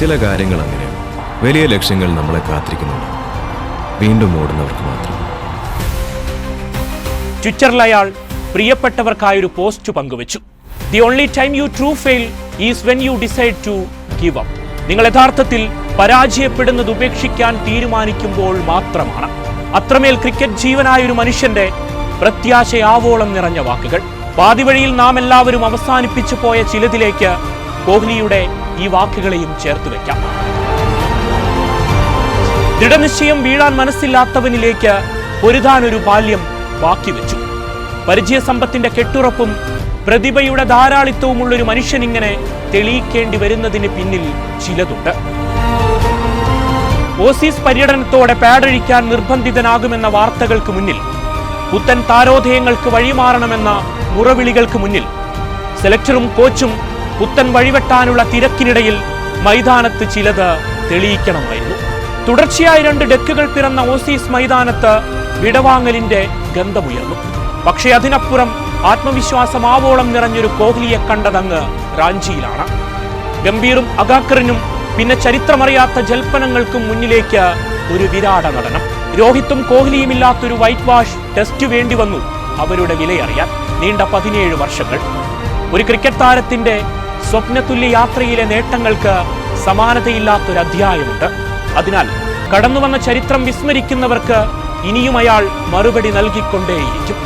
ചില കാര്യങ്ങൾ അങ്ങനെയാണ് വലിയ ലക്ഷ്യങ്ങൾ നമ്മളെ കാത്തിരിക്കുന്നുണ്ട്. വീണ്ടും ഓടുന്നവർക്ക് മാത്രം. ട്വിറ്ററിൽ അയാൾ പ്രിയപ്പെട്ടവർക്കായൊരു പോസ്റ്റ് പങ്കുവച്ചു. The only time you true fail is when you decide to give up. നിങ്ങൾ യഥാർത്ഥത്തിൽ പരാജയപ്പെടുന്നത് ഉപേക്ഷിക്കാൻ തീരുമാനിക്കുമ്പോൾ മാത്രമാണ്. അത്രമേൽ ക്രിക്കറ്റ് ജീവനായ ഒരു മനുഷ്യന്റെ പ്രത്യാശയാവോളം നിറഞ്ഞ വാക്കുകൾ. പാതിവഴിയിൽ നാം എല്ലാവരും അവസാനിപ്പിച്ചു പോയ ചിലതിലേക്ക് കോഹ്ലിയുടെ ഈ വാക്കുകളെയും ചേർത്ത് വെക്കാം. ദൃഢനിശ്ചയം വീഴാൻ മനസ്സില്ലാത്തവനിലേക്ക് പൊരുതാനൊരു ബാല്യം ബാക്കി വെച്ചു. പരിചയസമ്പത്തിന്റെ കെട്ടുറപ്പും പ്രതിഭയുടെ മനുഷ്യൻ ഇങ്ങനെ തെളിയിക്കേണ്ടി വരുന്നതിന് പിന്നിൽ ചിലതുണ്ട്. ഓസീസ് പര്യടനത്തോടെ പാടഴിക്കാൻ നിർബന്ധിതനാകുമെന്ന വാർത്തകൾക്ക് മുന്നിൽ പുത്തൻ താരോധയങ്ങൾക്ക് വഴിമാറണമെന്ന മുറവിളികൾക്ക് മുന്നിൽ സെലക്ടറും കോച്ചും പുത്തൻ വഴിവെട്ടാനുള്ള തിരക്കിനിടയിൽ മൈതാനത്ത് ചിലത് തെളിയിക്കണമായിരുന്നു. തുടർച്ചയായി രണ്ട് ഡെക്കുകൾ പിറന്ന ഓസീസ് മൈതാനത്ത് വിടവാങ്ങലിന്റെ ഗന്ധമുയർന്നു. പക്ഷേ അതിനപ്പുറം ആത്മവിശ്വാസം ആവോളം നിറഞ്ഞൊരു കോഹ്ലിയെ കണ്ടതങ്ങ് റാഞ്ചിയിലാണ്. ഗംഭീറും അഗാക്കറിനും പിന്നെ ചരിത്രമറിയാത്ത ജൽപ്പനങ്ങൾക്കും മുന്നിലേക്ക് ഒരു വിരാട നടനം രോഹിത്തും കോഹ്ലിയും ഇല്ലാത്തൊരു വൈറ്റ് വാഷ് ടെസ്റ്റ് വേണ്ടി വന്നു അവരുടെ വിലയറിയാൻ. നീണ്ട പതിനേഴ് വർഷങ്ങൾ. ഒരു ക്രിക്കറ്റ് താരത്തിന്റെ സ്വപ്നതുല്യ യാത്രയിലെ നേട്ടങ്ങൾക്ക് സമാനതയില്ലാത്തൊരു അധ്യായമുണ്ട് അതിനാൽ കടന്നുവന്ന ചരിത്രം വിസ്മരിക്കുന്നവർക്ക് ഇനിയും അയാൾ മറുപടി നൽകിക്കൊണ്ടേയിരിക്കും.